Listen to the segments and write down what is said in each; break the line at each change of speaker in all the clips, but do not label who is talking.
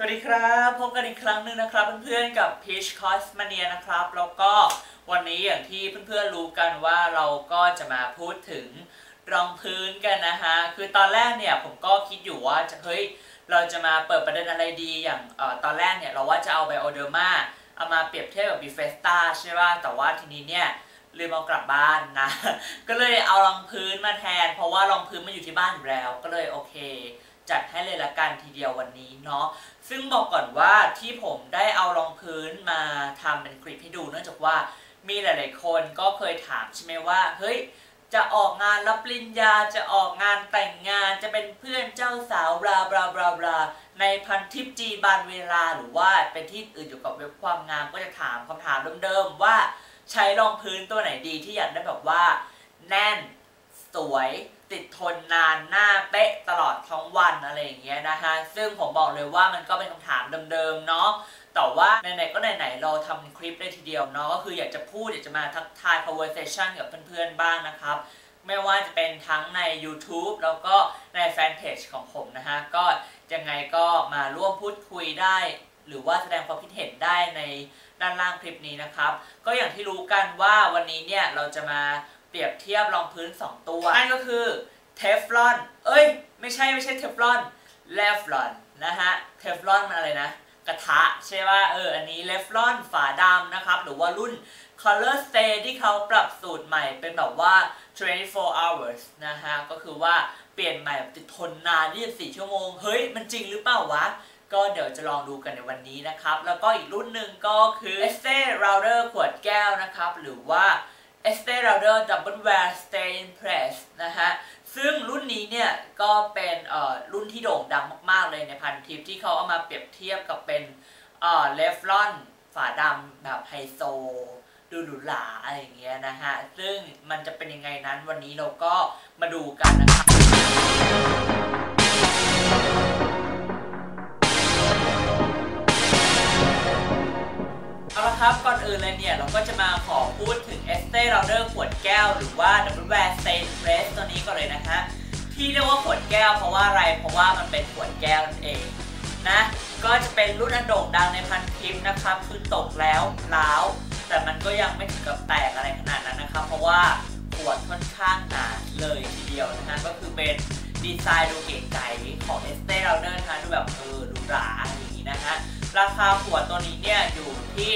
สวัสดีครับ พบกันอีกครั้งหนึ่งนะครับ เพื่อนๆกับ Peach Cosmania นะครับ แล้วก็วันนี้อย่างที่เพื่อนๆรู้กันว่าเราก็จะมาพูดถึงรองพื้นกันนะฮะ คือตอนแรกเนี่ยผมก็คิดอยู่ว่าจะเฮ้ยเราจะมาเปิดประเด็นอะไรดีอย่างออตอนแรกเนี่ยเราว่าจะเอาไบโอเดอร์มาเอามาเปรียบเทียบกับบีเฟสตาใช่ป่ะแต่ว่าทีนี้เนี่ยลืมเอากลับบ้านนะ ก็เลยเอารองพื้นมาแทน เพราะว่ารองพื้นมันอยู่ที่บ้านอยู่แล้ว ก็เลยโอเค จัดให้เลยละกันทีเดียววันนี้เนาะซึ่งบอกก่อนว่าที่ผมได้เอารองพื้นมาทำเป็นคลิปให้ดูเนื่องจากว่ามีหลาย ๆ คนก็เคยถามใช่ไหมว่าเฮ้ยจะออกงานรับปริญญาจะออกงานแต่งงานจะเป็นเพื่อนเจ้าสาวบลาบลาบลาบลาในพันทิปจีบานเวลาหรือว่าเป็นที่อื่นอยู่กับเว็บความงามก็จะถามคำถามเดิมๆว่าใช้รองพื้นตัวไหนดีที่อยากได้แบบว่า แน่นสวย ติดทนนานหน้าเป๊ะตลอดทั้งวันอะไรอย่างเงี้ยนะฮะซึ่งผมบอกเลยว่ามันก็เป็นคำถามเดิมๆเนาะแต่ว่าไหนๆก็ไหนๆเราทำคลิปได้ทีเดียวเนาะก็คืออยากจะพูดอยากจะมาทักทาย conversation กับเพื่อนๆบ้างนะครับ ไม่ว่าจะเป็นทั้งใน YouTube แล้วก็ในแฟนเพจของผมนะฮะก็ยังไงก็มาร่วมพูดคุยได้ หรือว่าแสดงความคิดเห็นได้ในด้านล่างคลิปนี้นะครับ ก็อย่างที่รู้กันว่าวันนี้เนี่ยเราจะมา เปรียบเทียบรองพื้น 2 ตัวนั่นก็คือเทฟลอน เอ้ย ไม่ใช่ไม่ใช่เทฟลอนเลฟลอนนะฮะ เทฟลอนมันอะไรนะ กระทะใช่ว่าเออ อันนี้เลฟลอนฝาดำนะครับ หรือว่ารุ่น Color Stay ที่เขาปรับสูตรใหม่เป็นแบบว่า 24 hours นะฮะ ก็คือว่าเปลี่ยนใหม่แบบติดทนนาน 24 ชั่วโมง เฮ้ย มันจริงหรือเปล่าวะ ก็เดี๋ยวจะลองดูกันในวันนี้นะครับ แล้วก็อีกรุ่นหนึ่งก็คือ Estee Lauder ขวดแก้วนะครับ หรือว่า Estee Lauder Double Wear Stay Impress นะฮะ ซึ่งรุ่นนี้เนี่ยก็เป็นเอ่อรุ่นที่โด่งดังมาก ๆ เลยในพันทิปที่เขาเอามาเปรียบเทียบกับเป็นเอ่อเลฟลอนฝาดำแบบไฮโซ ดูหรูหราอะไรอย่างเงี้ยนะฮะ ซึ่งมันจะเป็นยังไงนั้นวันนี้เราก็มาดูกันนะครับ ครับ ก่อนอื่นเลยเนี่ย เราก็จะมาขอพูดถึง Estee Lauder ขวดแก้ว หรือว่า Double Wear Stain Press ตัวนี้ก่อนเลยนะฮะที่เรียกว่าขวดแก้วเพราะว่าอะไร เพราะว่ามันเป็นขวดแก้วนั่นเองนะก็จะเป็นรุ่นอันโด่งดังในพันทิปนะครับคือตกแล้วล้าวแต่มันก็ยังไม่ถึงกับแตกอะไรขนาดนั้นนะครับ เพราะว่าขวดค่อนข้างหนาเลยทีเดียวนะฮะก็คือเป็นดีไซน์ดูเก๋ไก๋ของ Estee Lauder นะฮะดูแบบเออดูหราอย่างนี้นะฮะ ราคาขวดตัวนี้เนี่ยอยู่ที่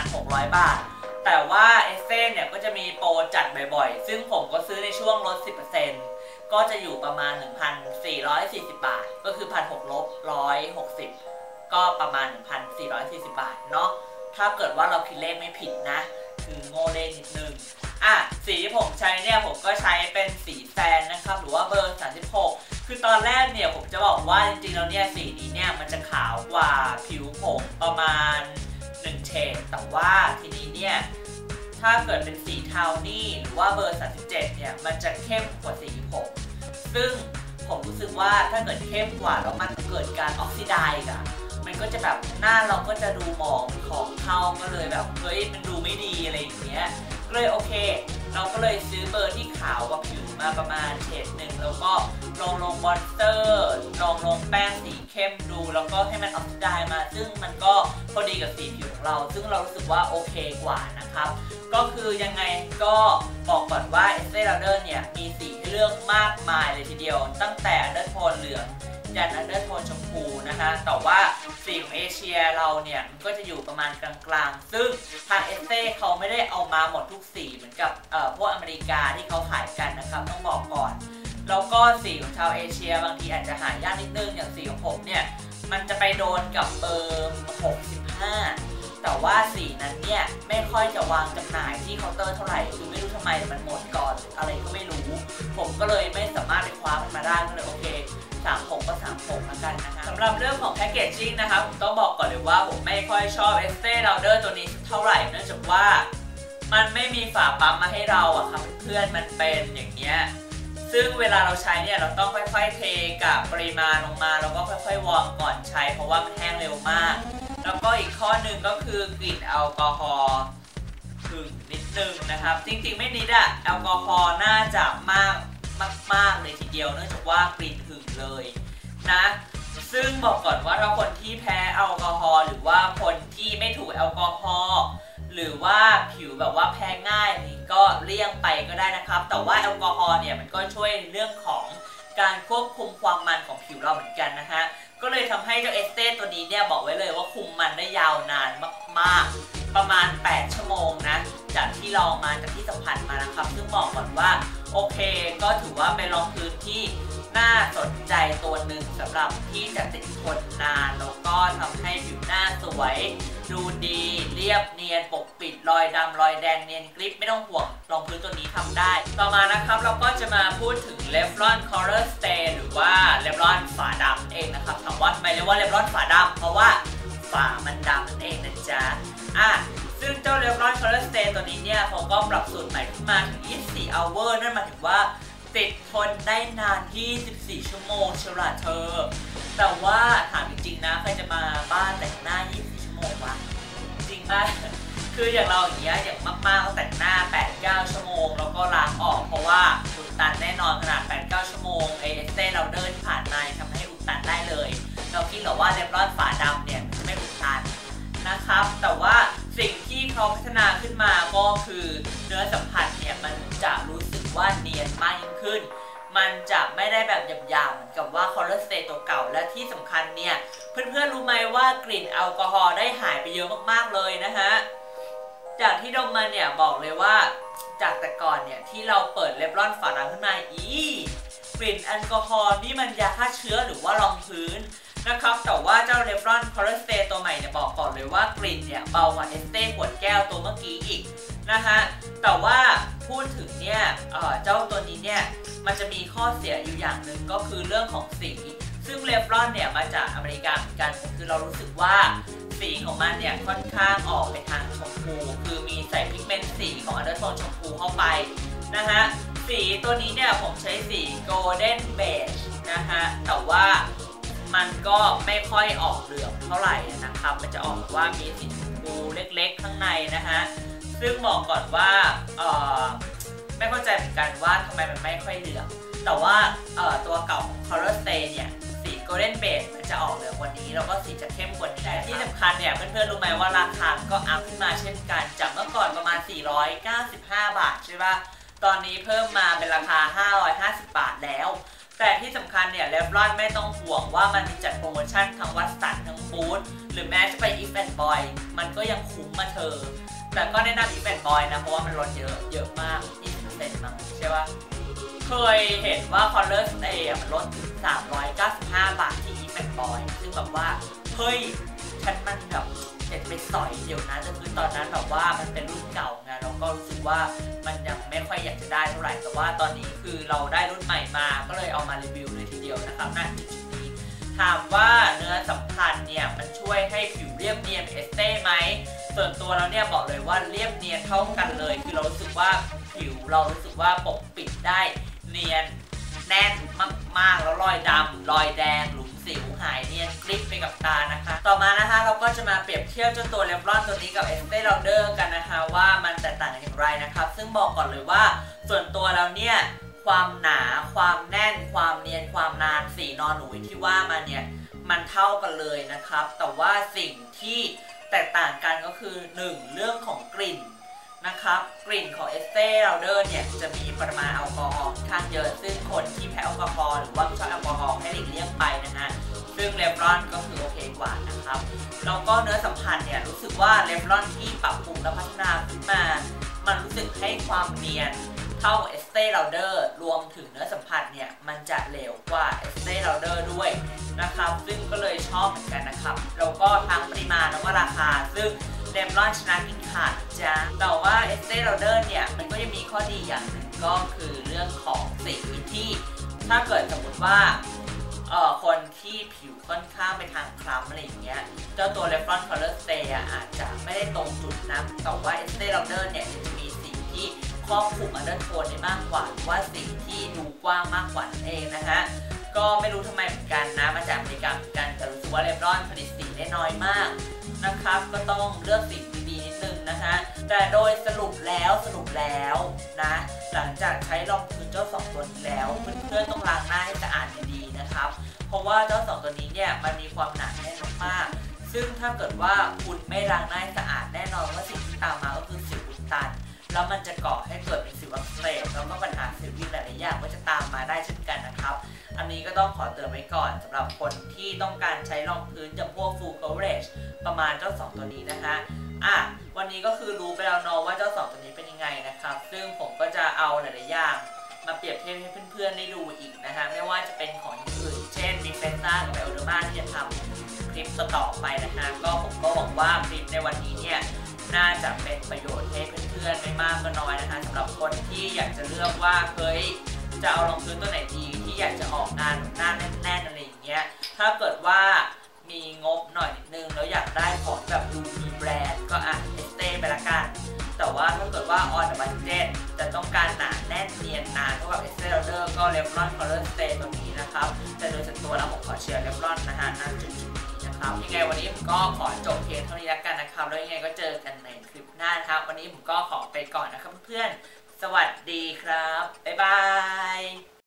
1,600 บาท แต่ว่าเอสเซ่เนี่ยก็จะมีโปรจัดบ่อยๆ ซึ่งผมก็ซื้อในช่วงลด 10%ก็จะอยู่ประมาณ 1,440 บาท ก็คือ 1,600ลบ160 ก็ประมาณ 1,440 บาทเนาะ ถ้าเกิดว่าเราคิดเลขไม่ผิดนะ คือโง่เล่นนิดนึง อะ สีที่ผมใช้เนี่ยผมก็ใช้เป็นสีแซ บอกว่าจริงๆแล้วเนี่ยสีนี้เนี่ยมันจะขาวกว่าผิวผมประมาณ1เฉดแต่ว่าทีนี้เนี่ยถ้าเกิดเป็นสีเทานี่หรือว่าเบอร์37เนี่ยมันจะเข้มกว่าสีผม ซึ่งผมรู้สึกว่าถ้าเกิดเข้มกว่าแล้วมันเกิดการออกซิไดซ์อะมันก็จะแบบหน้าเราก็จะดูหมองของเข้าก็เลยแบบเฮ้ยมันดูไม่ดีอะไรอย่างเงี้ย ก็เลยโอเค เราก็เลยซื้อเบอร์ที่ขาวกว่าผิวมาประมาณเฉดหนึ่งแล้วก็ลองลงบอนเตอร์ลองลงแป้งสีเข้มดู แล้วก็ให้มันออกซิไดมา ซึ่งมันก็พอดีกับสีผิวของเรา ซึ่งเรารู้สึกว่าโอเคกว่านะครับ ก็คือยังไงก็บอกก่อนว่า Estee Lauder เนี่ยมีสีให้เลือกมากมายเลยทีเดียว ตั้งแต่อันเดอร์โทนเหลือง ยันอันเดอร์โทนชมพูนะฮะแต่ว่าสีของเอเชียเราเนี่ยมันก็จะอยู่ประมาณกลางๆ ซึ่งทางเอสเต้เขาไม่ได้เอามาหมดทุกสีเหมือนกับเอ่อพวกอเมริกาที่เขาขายกันนะครับต้องบอกก่อนแล้วก็สีของชาวเอเชียบางทีอาจจะหายากนิดนึงอย่างสีของผมเนี่ยมันจะไปโดนกับเบอร์65 แต่ว่าสีนั้นเนี่ยไม่ค่อยจะวางจำหน่ายที่เคาน์เตอร์เท่าไหร่คือไม่รู้ทำไมมันหมดก่อนอะไรก็ไม่รู้ ผมก็เลยไม่สามารถไปคว้ามันมาได้ก็เลยโอเค36ก็36แล้วกันนะคะสำหรับเรื่องของแพคเกจจิ้งนะครับผมต้องบอกก่อนเลยว่าผมไม่ค่อยชอบ Estee Lauder ตัวนี้เท่าไหร่เนื่องจากว่ามันไม่มีฝาปั๊มมาให้เราอะครับเพื่อนมันเป็นอย่างเงี้ยซึ่งเวลาเราใช้เนี่ยเราต้องค่อยๆเทกับปริมาณลงมา แล้วก็ค่อยๆวอร์มก่อนใช้ เพราะว่ามันแห้งเร็วมาก แล้วก็อีกข้อหนึ่งก็คือกลิ่นแอลกอฮอล์ถึงนิดนึงนะครับ จริงๆไม่นิดอะแอลกอฮอล์น่าจะมากมาก ๆ เลยทีเดียวเนื่องจากว่ากลิ่นถึงเลยนะ ซึ่งบอกก่อนว่าถ้าคนที่แพ้แอลกอฮอล์หรือว่าคนที่ไม่ถูกแอลกอฮอล์หรือว่าผิวแบบว่าแพ้ง่ายนี่ก็เลี่ยงไปก็ได้นะครับ แต่ว่าแอลกอฮอล์เนี่ยมันก็ช่วยเรื่องของการควบคุมความมันของผิวเราเหมือนกันนะฮะ ก็เลยทำให้เจ้าเอสเต้ตัวนี้เนี่ยบอกไว้เลยว่าคุมมันได้ยาวนานมากๆ ประมาณ 8 ชั่วโมงนะ จากที่ลองมาจากที่สัมผัสมานะครับ ซึ่งบอกก่อนว่า โอเค ก็ถือว่าเป็นรองพื้นที่ น่าสนใจตัวหนึ่งสำหรับที่จะติดทนนาน แล้วก็ทำให้ผิวหน้าสวย ดูดีเรียบเนียนปกปิดรอยดำรอยแดงเนียนกริปไม่ต้องห่วงรองพื้นตัวนี้ทำได้ ต่อมานะครับเราก็จะมาพูดถึง Revlon Color Stay หรือว่า Revlon ฝาดำเองนะครับถามว่าทำไมเรียกว่า Revlon ฝาดำเพราะว่าฝามันดำนั่นเองนะจ๊ะอะซึ่งเจ้า Revlon Color Stay ตัวนี้เนี่ยเขาก็ปรับสูตรใหม่ขึ้นมาถึง 24 hour นั่นหมายถึงว่า ติดทนได้นาน 24 ชั่วโมงเชยวล่ะเธอ แต่ว่าถามจริงๆนะใครจะมาบ้านแต่งหน้า 24 ชั่วโมงวะจริงป่ะคืออย่างเราอย่างเงี้ยอย่างมากๆก็แต่งหน้า 8-9 ชั่วโมง แล้วก็ล้างออก เพราะว่าอุดตันแน่นอนขนาด 8-9 ชั่วโมงไอเอสเต้เราเดินผ่านมาทำให้อุดตันได้เลย เราคิดเหรอว่าเลบรอนฝาดำเนี่ยจะไม่อุดตันนะครับ แต่ว่าสิ่งที่เขาพัฒนาขึ้นมาก็คือเนื้อสัมผัสเนี่ยมันจะรู้สึก ว่าเนียนมากยิ่งขึ้น มันจะไม่ได้แบบหยาบๆเหมือนกับว่า Color Stay ตัวเก่าและที่สำคัญเนี่ย เพื่อนๆรู้ไหมว่ากลิ่นแอลกอฮอล์ได้หายไปเยอะมากๆเลยนะฮะจากที่ดมมาเนี่ยบอกเลยว่าจากแต่ก่อนเนี่ยที่เราเปิดเลบรอนฝาดำขึ้นมาอีกลิ่นแอลกอฮอล์นี่มันยาฆ่าเชื้อหรือว่ารองพื้นนะครับแต่ว่าเจ้าเลบรอนคอร์สเตตัวใหม่เนี่ยบอกก่อนเลยว่ากลิ่นเนี่ยเบากว่าเอสเต้ขวดแก้วตัวเมื่อกี้อีก นะฮะแต่ว่าพูดถึงเนี่ยเเจ้าตัวนี้เนี่ยมันจะมีข้อเสียอยู่อย่างหนึ่งก็คือเรื่องของสี ซึ่งเลฟรอนเนี่ยมาจากอเมริกาเหมือนกันคือเรารู้สึกว่าสีของมันเนี่ยค่อนข้างออกไปทางชมพู คือมีใส่พิกเมนต์สีของอันเดอร์โทนชมพูเข้าไปนะฮะสีตัวนี้เนี่ยผมใช้สี Golden Beige นะฮะแต่ว่ามันก็ไม่ค่อยออกเหลืองเท่าไหร่นะครับ มันจะออกว่ามีสีชมพูเล็กๆ ข้างในนะฮะ ซึ่งบอกก่อนว่าเอ่อไม่เข้าใจเหมือนกันว่าทำไมมันไม่ค่อยเหลือง แต่ว่าเอ่อตัวเก่าของ Color Stay เนี่ยสี Golden Beige มันจะออกเหลืองกว่านี้ แล้วก็สีจะเข้มกว่านี้แต่ที่สำคัญเนี่ยเพื่อนๆรู้ไหมว่าราคาก็อัพขึ้นมาเช่นกันจากเมื่อก่อนประมาณ 495 บาทใช่ปะตอนนี้เพิ่มมาเป็นราคา 550 บาทแล้ว แต่ที่สำคัญเนี่ยเลฟรอนไม่ต้องห่วงว่ามันมีจัดโปรโมชั่นทั้งวัดสันทั้งบูธหรือแม้จะไปอีฟแอนบอยมันก็ยังคุ้มมาเธอ แต่ก็แนะนำอีแอนบอยนะ เพราะว่ามันลดเยอะเยอะมาก20%มั้งใช่ปะเคยเห็นว่า Color Stay อะมันลดถึง395 บาทที่อีแอนบอย ซึ่งแบบว่า เฮ้ย ฉันมันแบบเจ็ดไปสอยเดียวนะแต่คือตอนนั้นแบบว่ามันเป็นรุ่นเก่าไงเราก็รู้สึกว่ามันยังไม่ค่อยอยากจะได้เท่าไหร่ แต่ว่าตอนนี้คือเราได้รุ่นใหม่มา ก็เลยเอามารีวิวเลยทีเดียวนะครับน้าจุดนี้ถามว่าเนื้อสัมผัสเนี่ยมันช่วยให้ผิวเรียบเนียนเอสเต้ไหม ส่วนตัวเราเนี่ยบอกเลยว่าเรียบเนียนเท่ากันเลย คือเรารู้สึกว่าผิวเรารู้สึกว่าปกปิดได้เนียนแน่นมากๆ แล้วรอยดำรอยแดงหลุมสิวหายเนียนกริบไปกับตานะคะ ต่อมานะคะเราก็จะมาเปรียบเทียบเจ้าตัวเลบรอนตัวนี้กับเอสเต้ลาเดอร์กันนะคะว่ามันแตกต่างกันอย่างไรนะครับ ซึ่งบอกก่อนเลยว่าส่วนตัวเราเนี่ยความหนา ความแน่น ความเนียน ความนานสีนอนหนูที่ว่ามาเนี่ยมันเท่ากันเลยนะครับ แต่ว่าสิ่งที่ แตกต่างกันก็คือ 1. เรื่องของกลิ่นนะครับ กลิ่นของเอสเต้เราเดอร์เนี่ยจะมีปริมาณแอลกอฮอล์ค่อนข้างเยอะ ซึ่งคนที่แพ้แอลกอฮอล์หรือว่าไม่ชอบแอลกอฮอล์ให้หลีกเลี่ยงไปนะฮะซึ่งเลบรอนก็คือโอเคกว่านะครับแล้วก็เนื้อสัมผัสเนี่ยรู้สึกว่าเลบรอนที่ปรับปรุงและพัฒนาขึ้นมา มันรู้สึกให้ความเนียน เท่าเอสเต้ลาเดอร์รวมถึงเนื้อสัมผัสเนี่ย มันจะเหลวกว่าเอสเต้ลาเดอร์ด้วยนะครับ ซึ่งก็เลยชอบเหมือนกันนะครับ แล้วก็ทั้งปริมาณแล้วก็ราคา ซึ่งเดมรอนชนะกินขาดจ้าแต่ว่าเอสเต้ลาเดอร์เนี่ย มันก็ยังมีข้อดีอย่างหนึ่งก็คือเรื่องของสีที่ ถ้าเกิดสมมติว่าเอ่อคนที่ผิวค่อนข้างไปทางคล้ำอะไรอย่างเงี้ย เจ้าตัว Revlon Color Stay อะอาจจะไม่ได้ตรงจุดนะแต่ว่า Estee Lauder เนี่ยจะมีสีที่ค รอบคลุมอันเดอร์โทนได้มากกว่าหรือว่าสีที่ดูกว้างมากกว่านั่นเองนะฮะก็ไม่รู้ทำไมเหมือนกันนะ มาจากอเมริกาเหมือนกันแต่รู้สึกว่า Revlon ผลิตสีได้น้อยมากนะครับ ก็ต้องเลือกสีดีๆนิดนึงนะฮะแต่โดยสรุปแล้วสรุปแล้วนะ หลังจากใช้รองพื้นเจ้าสองตัวนี้แล้วเพื่อนๆต้องล้างหน้าให้สะอาดดีๆนะครับ เพราะว่าเจ้าสองตัวนี้เนี่ยมันมีความหนาแน่นมากซึ่งถ้าเกิดว่าคุณไม่ล้างหน้าให้สะอาดแน่นอนว่าสิ่งที่ตามมาก็คือสิวอุดตัน แล้วมันจะก่อให้เกิดเป็นสิวอักเสบแล้วก็ปัญหาสิวอีกหลายๆอย่างก็จะตามมาได้เช่นกันนะครับ อันนี้ก็ต้องขอเตือนไว้ก่อนสำหรับคนที่ต้องการใช้รองพื้นจำพวก full coverage ประมาณเจ้า 2 ตัวนี้นะคะอะวันนี้ก็คือรู้ไปแล้วเนาะว่าเจ้า 2 ตัวนี้เป็นยังไงนะครับ ซึ่งผมก็จะเอาหลายๆอย่างมาเปรียบเทียบให้เพื่อนๆได้ดูอีกนะฮะไม่ว่าจะเป็นของอย่างอื่น เช่น d i f e n s a กับ e l d e r m a ที่จะทำคลิปต่อๆไปนะฮะก็ผมก็หวังว่าคลิปในวันนี้เนี่ย น่าจะเป็นประโยชน์ให้เพื่อนๆไม่มากก็น้อยนะคะสำหรับคนที่อยากจะเลือกว่าเฮ้ยจะเอารองพื้นตัวไหนดีที่อยากจะออกงานหน้าแน่นๆอะไรอย่างเงี้ยถ้าเกิดว่ามีงบหน่อยนิดนึงแล้วอยากได้ของแบบดูมีแบรนด์ก็อะเอสเต้ไปละกัน แต่ว่าถ้าเกิดว่าออนบัตเจ็ตจะต้องการหนาแน่นเนียนนานเท่ากับเอสเต้เดอร์ก็เลฟรอนคอลเลอร์สเตย์ตัวนี้นะครับแต่โดยส่วนตัวแล้วผมขอเชียร์เลฟรอนนะฮะณจุด นะครับยังไงวันนี้ผมก็ขอจบเพียงเท่านี้แล้วกันนะครับ แล้วยังไงก็เจอกันในคลิปหน้านะครับ วันนี้ผมก็ขอไปก่อนนะครับเพื่อนสวัสดีครับ บ๊ายบาย